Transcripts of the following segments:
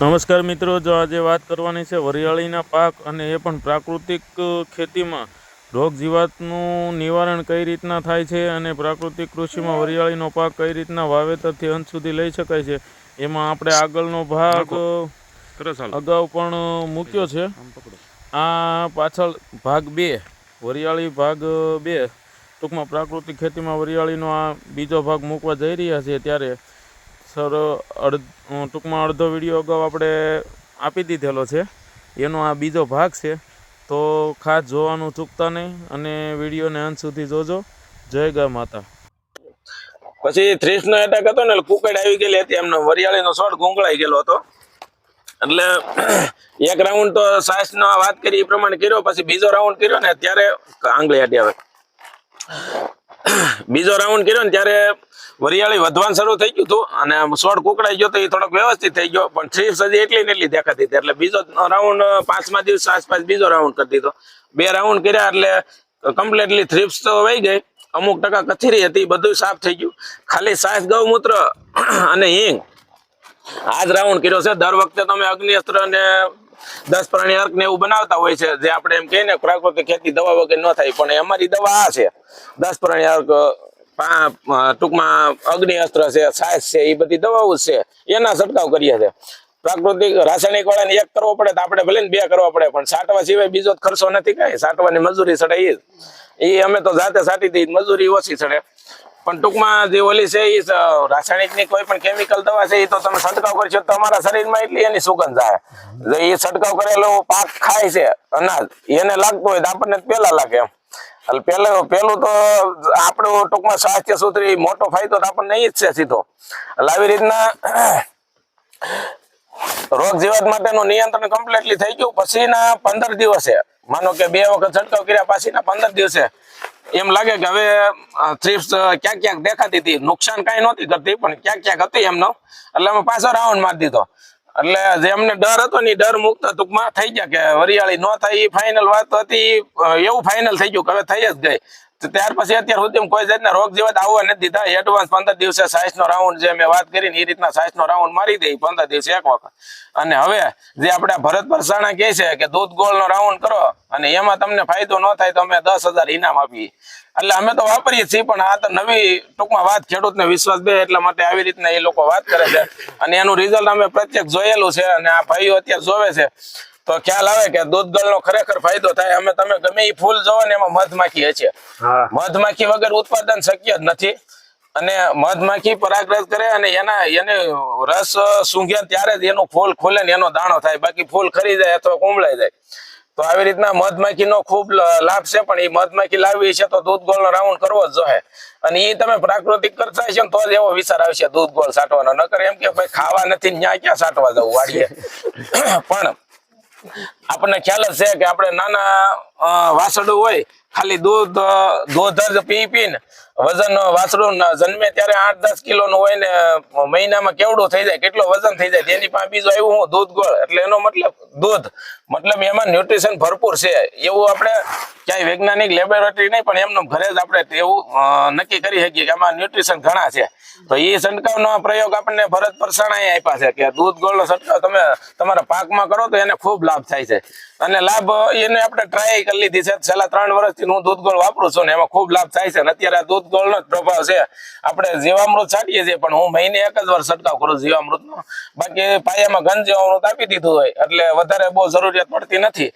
નમસ્કાર મિત્રો જો આજે વાત કરવાની છે વરિયાળીના પાક અને એ પણ પ્રાકૃતિક ખેતીમાં. રોગ જીવાતનું નિવારણ કઈ રીતના થાય છે અને પ્રાકૃતિક કૃષિમાં વરિયાળીનો પાક કઈ રીતના વાવેતરથી અંત સુધી લઈ શકાય છે એમાં આપણે આગળનો ભાગ અગાઉ પણ મૂક્યો છે. આ પાછળ ભાગ બે વરિયાળી ભાગ બે. ટૂંકમાં પ્રાકૃતિક ખેતીમાં વરિયાળીનો આ બીજો ભાગ મૂકવા જઈ રહ્યા છે ત્યારે સર અડધ અ, ટૂંકમાં અડધો વીડિયો અગાઉ આપણે આપી દીધેલો છે. એનો આ બીજો ભાગ છે. તો ખાસ જોવાનું ચૂકતા નહીં અને વિડીયોને અંત સુધી જોજો. જય ગા માતા. પછી થ્રીસનો એટેક હતો ને કુકડ આવી ગયેલી હતી. એમનો વરિયાળીનો શોટ ગુંગળાઈ ગયેલો હતો. એટલે એક રાઉન્ડ તો સાસ નો વાત કરી એ પ્રમાણે કર્યો. પછી બીજો રાઉન્ડ કર્યો ને ત્યારે આંગળી હાટી આવે. બીજો રાઉન્ડ કર્યો ને ત્યારે વરિયાળી વધવાનું શરૂ થઈ ગયું હતું અને સોળ કુકડાઈ ગયો તો એ થોડોક વ્યવસ્થિત થઈ ગયો. પણ થ્રીપ્સ હજી એટલી ને એટલી દેખાતી હતી. એટલે બીજો રાઉન્ડ પાંચમા દિવસ આસપાસ બીજો રાઉન્ડ કરી દીધો. બે રાઉન્ડ કર્યા એટલે કમ્પ્લીટલી થ્રીપ્સ તો વહી ગઈ. અમુક ટકા કથીરી હતી, બધું સાફ થઈ ગયું. ખાલી સાસ, ગૌમૂત્ર અને હિંગ. આ જ રાઉન્ડ કર્યો છે. દર વખતે તમે અગ્નિ અસ્ત્ર અને દસ પ્રાણી અર્ક ને એવું બનાવતા હોય છે. જે આપણે એમ કહીએ ને પ્રાકૃતિક ખેતી દવા વગર ન થાય, પણ અમારી દવા આ છે. દસ પ્રાણી અર્ક ટૂંકમાં અગ્નિ અસ્ત્ર છે, સાયસ છે એ બધી દવાઓ છે. એના છંટકાવ કરીએ છે. પ્રાકૃતિક, રાસાયણિક વાળાને એક કરવો પડે તો આપણે ભલે બે કરવા પડે, પણ સાટવા સિવાય બીજો ખર્ચો નથી કઈ. સાટવાની મજૂરી ચડે એ અમે તો જાતે સાટી દઈએ મજૂરી ઓછી ચડે પણ ટૂંકમાં જે ઓલી છે એ રાસાયણિકની કોઈ પણ કેમિકલ દવા છે એ તો તમે છંટકાવ કરશો તમારા શરીરમાં એટલી એની સુગંધ થાય એ છંટકાવ કરેલો પાક ખાય છે અનાજ, એને લાગતું હોય તો આપણને પેલા લાગે એમ. પેલું પેલું તો આપણું ટૂંકમાં સ્વાસ્થ્ય સૂત્રી મોટો ફાયદો આપણને એ જ છે સીધો. એટલે આવી રીતના રોગ જીવાત માટેનું નિયંત્રણ કમ્પ્લીટલી થઈ ગયું. પછીના પંદર દિવસે, માનો કે બે વખત છંટકાવ કર્યા પછીના પંદર દિવસે, એમ લાગે કે હવે થ્રીપ્સ ક્યાંક ક્યાંક દેખાતી હતી. નુકસાન કઈ નહોતી કરતી, પણ ક્યાંક ક્યાંક હતી એમનો. એટલે અમે પાછો રાઉન્ડ મારી દીધો. એટલે જેમને ડર હતો ને ડર મુક્ત ટૂંકમાં થઈ ગયા કે વરિયાળી ન થાય એ ફાઇનલ વાત હતી એવું ફાઇનલ થઈ ગયું કે હવે થઈ જ ગઈ. ત્યાર પછી અત્યાર સુધી કોઈ જાતના રોગ જીવાત આવવા નથી દીધા. એડવાન્સ પંદર દિવસે સાઈઝ નો રાઉન્ડ જે મેં વાત કરી એ રીતના સાઈઝ નો રાઉન્ડ મારી દઈ પંદર દિવસે એક વખત. અને હવે જે આપણે ભરત પરસાણા કહે છે કે દૂધ ગોળ રાઉન્ડ કરો અને એમાં તમને ફાયદો ન થાય તો અમે દસ હજાર ઇનામ આપીએ. એટલે અમે તો વાપરીએ છીએ, પણ આ તો નવી ટૂંકમાં વાત ખેડૂતને વિશ્વાસ બે એટલા માટે આવી રીતના એ લોકો વાત કરે છે. અને એનું રિઝલ્ટ અમે પ્રત્યક્ષ જોયેલું છે અને આ ભાઈઓ અત્યારે જોવે છે. તો ખ્યાલ આવે કે દૂધ નો ખરેખર ફાયદો થાય. અમે તમે ગમે એ ફૂલ જોવો ને એમાં મધમાખી છે મધમાખી વગર ઉત્પાદન શક્ય જ નથી. અને મધમાખી પરાગરસ કરે અને એના એને રસ સૂંઘે ત્યારે જ એનું ફૂલ ખુલે ને એનો દાણો થાય. બાકી ફૂલ ખરી જાય અથવા કુંબળાઈ જાય. તો આવી રીતના મધમાખીનો ખૂબ લાભ છે પણ એ મધમાખી લાવવી છે તો દૂધ ગોળનો રાઉન્ડ કરવો જ જોઈએ. અને એ તમે પ્રાકૃતિક કરતા હશે ને તો જ એવો વિચાર આવશે દૂધ ગોળ સાટવાનો. નકર એમ કે ભાઈ ખાવા નથી ને ન્યા ક્યાં સાટવા જવું વાડીએ? પણ આપણને ખ્યાલ જ છે કે આપણે નાના વાસડું હોય, ખાલી દૂધ દૂધ જ પી પીને વજન વાસળું જન્મે ત્યારે આઠ દસ કિલો નું હોય ને મહિનામાં કેવડું થઈ જાય, કેટલો વજન થઈ જાય, તેની પાસે બીજું આવ્યું હું, દૂધ ગોળ. એટલે એનો મતલબ દૂધ. મતલબ એમાં ન્યુટ્રિશન ભરપૂર છે. એવું આપણે ક્યાંય વૈજ્ઞાનિક લેબોરેટરી નહીં, પણ એમનું ઘરે જ આપણે એવું નક્કી કરી શકીએ કે આમાં ન્યુટ્રિશન ઘણા છે. તો એ છંટકાવનો પ્રયોગ આપણને ભરત પરસાણા આપ્યા છે કે દૂધ ગોળનો છંટકાવ તમે તમારા પાકમાં કરો તો એને ખૂબ લાભ થાય છે. અને લાભ એને આપણે ટ્રાય કરી લીધી છે. છેલ્લા ત્રણ વર્ષથી હું દૂધ ગોળ વાપરું છું ને એમાં ખૂબ લાભ થાય છે અત્યારે આ દૂધ ગોળનો જ પ્રભાવ છે. આપણે જીવામૃત છાંટીએ છીએ, પણ હું મહિને એક જ વાર છંટકાવ કરું જીવામૃતનો. બાકી પાયામાં ઘન જીવામૃત આપી દીધું હોય, એટલે વધારે બહુ જરૂરિયાત પડતી નથી.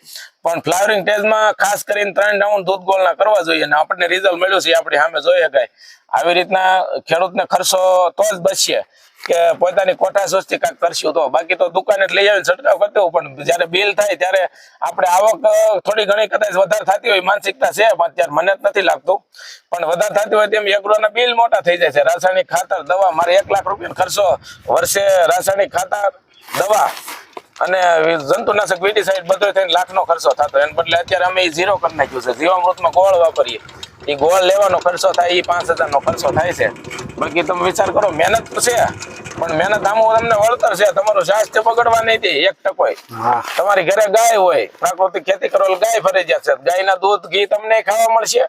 પણ ફ્લાવરિંગ સ્ટેજમાં ખાસ કરીને ત્રણ રાઉન્ડ દૂધ ગોળના કરવા જોઈએ અને આપણને રિઝલ્ટ મળ્યું છે આપણે સામે જોઈ શકાય. આવી રીતના ખેડૂતને ખર્ચો તો જ બચશે. કે પોતાની કોઠા સોચથી કાંઈક કરશું તો. બાકી તો દુકાને લઈ આવીને છંટકાવ કરતો પણ જયારે બિલ થાય ત્યારે આપણે આવક થોડી ઘણી કદાચ વધારે થતી હોય, માનસિકતા છે, પણ અત્યારે મને જ નથી લાગતું. પણ વધારે થતી હોય તેમ એગ્રોના બિલ મોટા થઈ જાય છે. રાસાયણિક ખાતર, દવા, મારે એક લાખ રૂપિયાનો ખર્ચો વર્ષે રાસાયણિક ખાતર, દવા અને જંતુનાશક વિડીસાઇડ બધો થઈને લાખનો ખર્ચો થતો એને બદલે અત્યારે અમે ઝીરો કરી નાખ્યું છે. જીવામૃતમાં ગોળ વાપરીએ. એ ગોળ લેવાનો ખર્ચો થાય એ પાંચ હજારનો ખર્ચો થાય છે. બાકી તમે વિચાર કરો મહેનત તો છે પણ મહેનત આમાં તમને વળતર છે તમારું સ્વાસ્થ્ય બગડવા નહીં દે એક ટકોય. તમારી ઘરે ગાય હોય પ્રાકૃતિક ખેતી કરેલ ગાય ફરજિયાત છે ગાયના દૂધ ઘી તમને ખાવા મળશે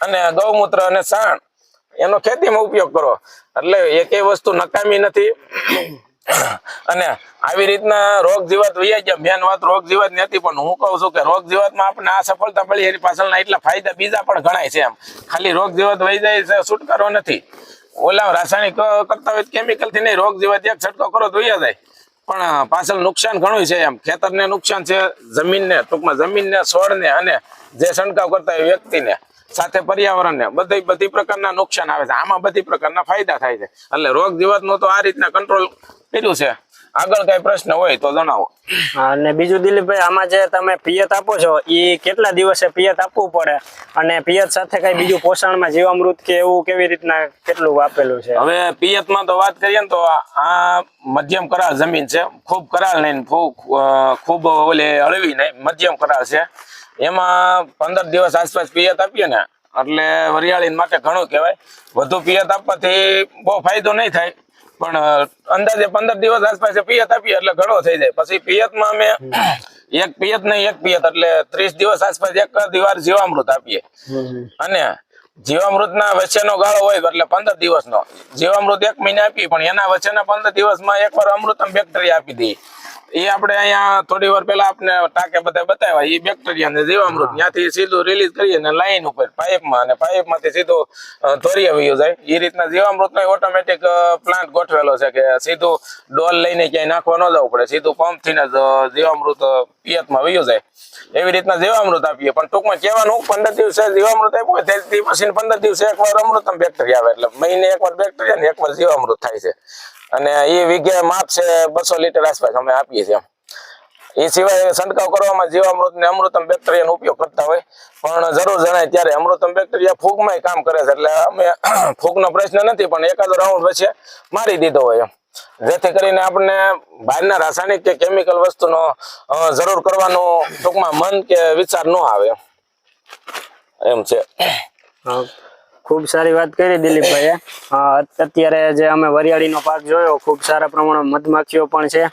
અને ગૌમૂત્ર અને સાણ. એનો ખેતીમાં ઉપયોગ કરો. એટલે એકેય વસ્તુ નકામી નથી. અને આવી રીતના રોગ જીવાત વૈયા ગયા. મેન વાત રોગ જીવાત નથી, પણ હું કહું છું કે રોગ જીવાતમાં આપણે આ સફળતા મળી, એની પાછળના એટલા ફાયદા બીજા પણ ઘણાય છે એમ. ખાલી રોગ જીવાત વહી જાય છે, છુટકારો નથી. ઓલા રાસાયણિક કરતા હોય કેમિકલથી નહીં, રોગ જીવાત એક છટકો કરો તો જાય. પણ પાછળ નુકસાન ઘણું છે એમ. ખેતરને નુકસાન છે, જમીનને, ટૂંકમાં જમીનને, છોડને અને જે છંટકાવ કરતા હોય વ્યક્તિને. સાથે પર્યાવરણને બધી બધી પ્રકારના નુકસાન આવે છે. આમાં બધી પ્રકારના ફાયદા થાય છે. એટલે રોગ જીવાતનું તો આ રીતના કંટ્રોલ કર્યું છે. આગળ કઈ પ્રશ્ન હોય તો જણાવો. અને બીજું દિલીપભાઈ આમાં જે તમે પિયત આપો છો એ કેટલા દિવસે પિયત આપવું પડે? અને પિયત સાથે કઈ બીજું પોષણમાં જીવામૃત કે એવું કેવી રીતના કેટલું આપેલું છે? હવે પિયતમાં તો વાત કરીએ ને તો આ- મધ્યમ કરાર જમીન છે. ખૂબ કરાર નહીં ખૂબ ઓલે હળવી નહીં મધ્યમ કરાર છે. એમાં પંદર દિવસ આસપાસ પિયત આપીએ ને, એટલે વરિયાળી માટે ઘણું કહેવાય. વધુ પિયત આપવાથી બહુ ફાયદો નહીં થાય, પણ અંદાજે પંદર દિવસ આસપાસ પિયત આપીએ એટલે ઘણો થઈ જાય. પછી પિયતમાં અમે એક પિયત નહીં, એક પિયત, એટલે ત્રીસ દિવસ આસપાસ એક દિવાર જીવામૃત આપીએ. અને જીવામૃતના વચ્ચેનો ગાળો હોય એટલે પંદર દિવસનો. જીવામૃત એક મહિને આપી પણ એના વચ્ચેના પંદર દિવસમાં એકવાર અમૃતમ બેક્ટેરિયા આપી દઈએ. એ આપણે અહીંયા થોડી વાર પહેલા આપણે ટાંકે બધા બતાવ્યા. એ બેક્ટેરિયા ને જીવામૃત. ત્યાંથી સીધું રિલીઝ કરીએ ને લાઈન ઉપર પાઇપમાં. અને પાઇપમાંથી સીધું ધોરીએ વયું જાય એ રીતના જીવામૃતનો ઓટોમેટિક પ્લાન્ટ ગોઠવેલો છે કે સીધું ડોલ લઈને ક્યાંય નાખવા ન જવું પડે. સીધું પંપથી જ જીવામૃત પિયતમાં વયું જાય. એવી રીતના જીવામૃત આપીએ. પણ ટૂંકમાં કહેવાનું પંદર દિવસે જીવામૃત આપ્યું હોય તે પછી પંદર દિવસે એકવાર અમૃતમ બેક્ટેરિયા આવે. એટલે મહિને એકવાર બેક્ટેરિયા ને એકવાર જીવામૃત થાય છે. અને એ વિઘે માપ છે બસો લીટર આસપાસ અમે આપીએ છીએ એ સિવાય છંટકાવ કરવામાં જીવામૃત ને અમૃતમ બેક્ટેરિયાનો ઉપયોગ કરતા હોય. પણ જરૂર જણાય ત્યારે અમૃતમ બેક્ટેરિયા ફૂગમાં કામ કરે છે. એટલે અમે ફૂગનો પ્રશ્ન નથી, પણ એકાદો રાઉન્ડ વચ્ચે મારી દીધો હોય એમ. જેથી કરીને આપણને બહારના રાસાયણિક કે કેમિકલ વસ્તુનો જરૂર કરવાનું ટૂંકમાં મન કે વિચાર ન આવે એમ. છે. ખૂબ સારી વાત કરી દિલીપભાઈએ. અત્યારે જે અમે વરિયાળીનો પાક જોયો, ખૂબ સારા પ્રમાણમાં મધમાખીઓ પણ છે.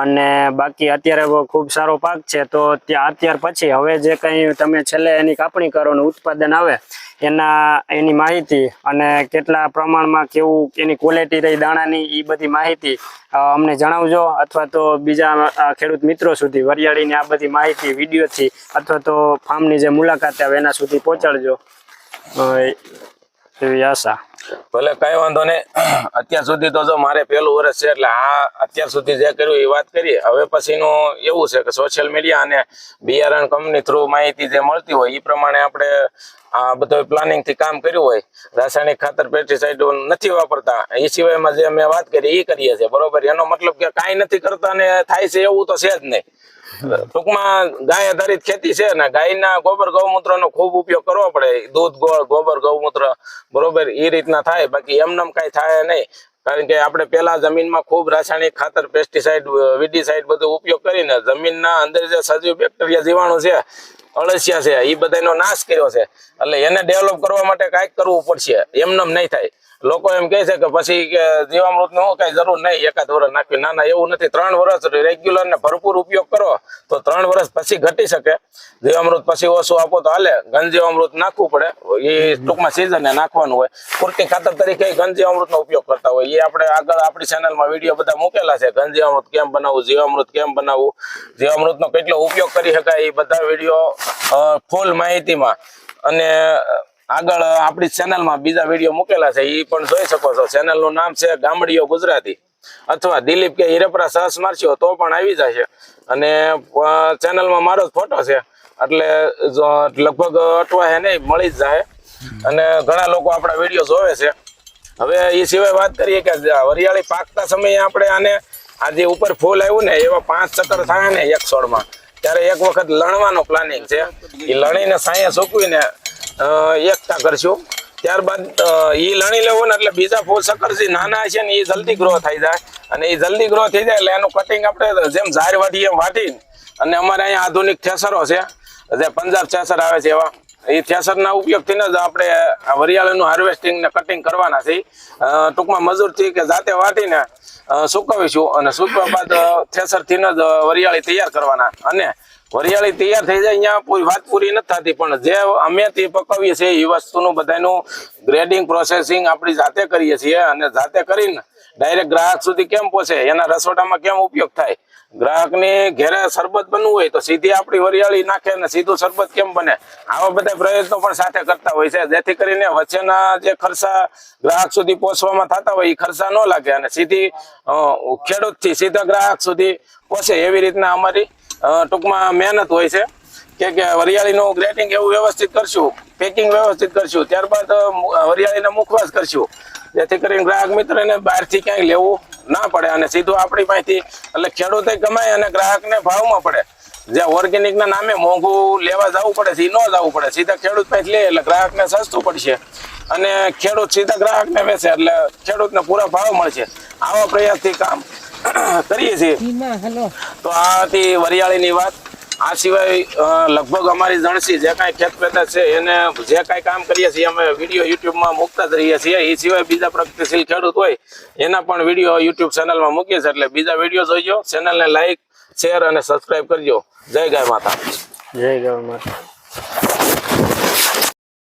અને બાકી અત્યારે ખૂબ સારો પાક છે, તો ત્યાં અત્યાર પછી હવે જે કંઈ તમે છેલ્લે એની કાપણી કરો ને ઉત્પાદન આવે, એના, એની માહિતી અને કેટલા પ્રમાણમાં કેવું, એની ક્વોલિટી રહી, દાણાની એ બધી માહિતી અમને જણાવજો. અથવા તો બીજા ખેડૂત મિત્રો સુધી વરિયાળીની આ બધી માહિતી વિડીયોથી અથવા તો ફાર્મની જે મુલાકાત આવે, એના સુધી પહોંચાડજો. ભલે કઈ વાંધો નહીં. અત્યાર સુધી તો જો મારે પહેલું વર્ષ છે એટલે આ અત્યાર સુધી જે કર્યું એ વાત કરી હવે પછીનું એવું છે કે સોશિયલ મીડિયા અને બિયારણ કંપની થ્રુ માહિતી જે મળતી હોય એ પ્રમાણે આપણે આ બધો પ્લાનિંગથી કામ કર્યું હોય. રાસાયણિક ખાતર પેસ્ટિસાઇડ નથી વાપરતા. એ સિવાયમાં જે અમે વાત કરી એ કરીએ છીએ. બરોબર? એનો મતલબ કે કાંઈ નથી કરતા ને થાય છે એવું તો છે જ નહીં. ટૂંકમાં ગાય આધારિત ખેતી છે ને ગાયના ગોબર ગૌમૂત્રનો ખૂબ ઉપયોગ કરવો પડે. દૂધ, ગોળ, ગોબર, ગૌમૂત્ર, બરોબર એ રીતના થાય. બાકી એમનેમ કઈ થાય નહીં. કારણ કે આપણે પેલા જમીનમાં ખૂબ રાસાયણિક ખાતર પેસ્ટિસાઇડ વિડીસાઇડ બધું ઉપયોગ કરીને જમીનના અંદર જે સજીવ બેક્ટેરિયા જીવાણુ છે, અળસિયા છે એ બધાનો નાશ કર્યો છે. એટલે એને ડેવલપ કરવા માટે કાંઈક કરવું પડશે. એમનેમ નહીં થાય. લોકો એમ કહે છે કે પછી જીવામૃતનું કઈ જરૂર નહીં, એકાદ વર્ષ નાખવી. ના ના, એવું નથી. ત્રણ વર્ષ રેગ્યુલર ને ભરપૂર ઉપયોગ કરો, તો ત્રણ વર્ષ પછી ઘટી શકે. જીવામૃત પછી ઓછું આપો તો હાલે. ગંજીવામૃત જીવામૃત નાખવું પડે. એ ટૂંકમાં સિઝન નાખવાનું હોય. પૂરતી ખાતર તરીકે ગંજીવામૃત જીવામૃત નો ઉપયોગ કરતા હોય. એ આપણે આગળ આપણી ચેનલમાં વીડિયો બધા મૂકેલા છે. ગંજીવામૃત જીવામૃત કેમ બનાવવું, જીવામૃત કેમ બનાવવું જીવામૃત નો કેટલો ઉપયોગ કરી શકાય, એ બધા વીડિયો ફૂલ માહિતીમાં. અને આગળ આપણી ચેનલમાં બીજા વીડિયો મૂકેલા છે એ પણ જોઈ શકો છો. ચેનલનું નામ છે ગામડીઓ ગુજરાતી. અથવા દિલીપ કે હિરપરા સહસ મારશો તો પણ આવી જશે. અને ચેનલમાં મારો જ ફોટો છે. એટલે લગભગ અટવાય નહીં, મળી જ જાય. અને ઘણા લોકો આપણા વીડિયો જોવે છે. હવે એ સિવાય વાત કરીએ કે વરિયાળી પાકતા સમયે આપણે આને, આ જે ઉપર ફૂલ આવ્યું ને, એવા પાંચ ચક્કર થાય ને એક સોળમાં ત્યારે એક વખત લણવાનો પ્લાનિંગ છે. એ લણીને સાંયે સૂકવીને એકઠા કરશું. ત્યારબાદ એ લણી લેવું ને એટલે બીજા ફૂલ સક્કર જે નાના છે ને એ જલ્દી ગ્રો થઈ જાય. અને એ જલ્દી ગ્રો થઈ જાય એટલે એનું કટિંગ આપણે જેમ ઝાર વાટીએ એમ વાટીને અને અમારે અહીંયા આધુનિક થેસરો છે. જે પંજાબ થેસર આવે છે એવા. એ થેસરના ઉપયોગથી જ આપણે વરિયાળીનું હાર્વેસ્ટિંગ ને કટિંગ કરવાના છે. ટૂંકમાં મજૂરથી કે જાતે વાટીને સુકવીશું અને સુકવા બાદ થેસરથી જ વરિયાળી તૈયાર કરવાના. અને વરિયાળી તૈયાર થઈ જાય, અહીંયા કોઈ વાત પૂરી નથી થતી. પણ જે અમે તે પકવીએ છીએ, એ વસ્તુનું બધાનું ગ્રેડિંગ પ્રોસેસિંગ આપણી જાતે કરીએ છીએ અને જાતે કરીને ડાયરેક્ટ ગ્રાહક સુધી કેમ પહોંચે? એના રસોડામાં કેમ ઉપયોગ થાય? ગ્રાહકની ઘેરે શરબત બનવું હોય તો સીધી આપણી વરિયાળી નાખે અને સીધું શરબત કેમ બને? આવા બધા પ્રયત્નો પણ સાથે કરતા હોય છે. જેથી કરીને વચ્ચેના જે ખર્ચા ગ્રાહક સુધી પહોંચવામાં થતા હોય, એ ખર્ચા ન લાગે અને સીધી ખેડૂતથી સીધા ગ્રાહક સુધી પહોંચે એવી રીતના અમારી ટૂંકમાં મહેનત હોય છે. કે કે વરિયાળીનું ગ્રેટિંગ એવું વ્યવસ્થિત કરશું પેકિંગ વ્યવસ્થિત કરશું, ત્યારબાદ વરિયાળીને મુખવાસ કરશું. જેથી કરીને ગ્રાહક મિત્રને બહારથી ક્યાંય લેવું ના પડે અને સીધું આપણી પાસેથી, એટલે ખેડૂતે કમાય અને ગ્રાહકને ભાવમાં પડે. જે ઓર્ગેનિકના નામે મોંઘું લેવા જવું પડે છે એ ન જવું પડે. સીધા ખેડૂત પાસે લે એટલે ગ્રાહકને સસ્તું પડશે. અને ખેડૂત સીધા ગ્રાહકને વેચે એટલે ખેડૂતને પૂરા ભાવ મળશે. આવા પ્રયાસથી કામ કરીએ છીએ. તો આ હતી વરિયાળીની વાત. આ સિવાય લગભગ અમારી જણસી જે કાંઈ ખેત પેદા છે એને જે કાંઈ કામ કરીએ છીએ અમે વીડિયો યુટ્યુબમાં મૂકતા જ રહીએ છીએ. એ સિવાય બીજા પ્રગતિશીલ ખેડૂત હોય એના પણ વીડિયો યુટ્યુબ ચેનલમાં મૂકીએ છીએ. એટલે બીજા વીડિયો જોઈજો. ચેનલને લાઈક શેર અને સબસ્ક્રાઇબ કરજો. જય ગાય માતા. જય ગાય માતા.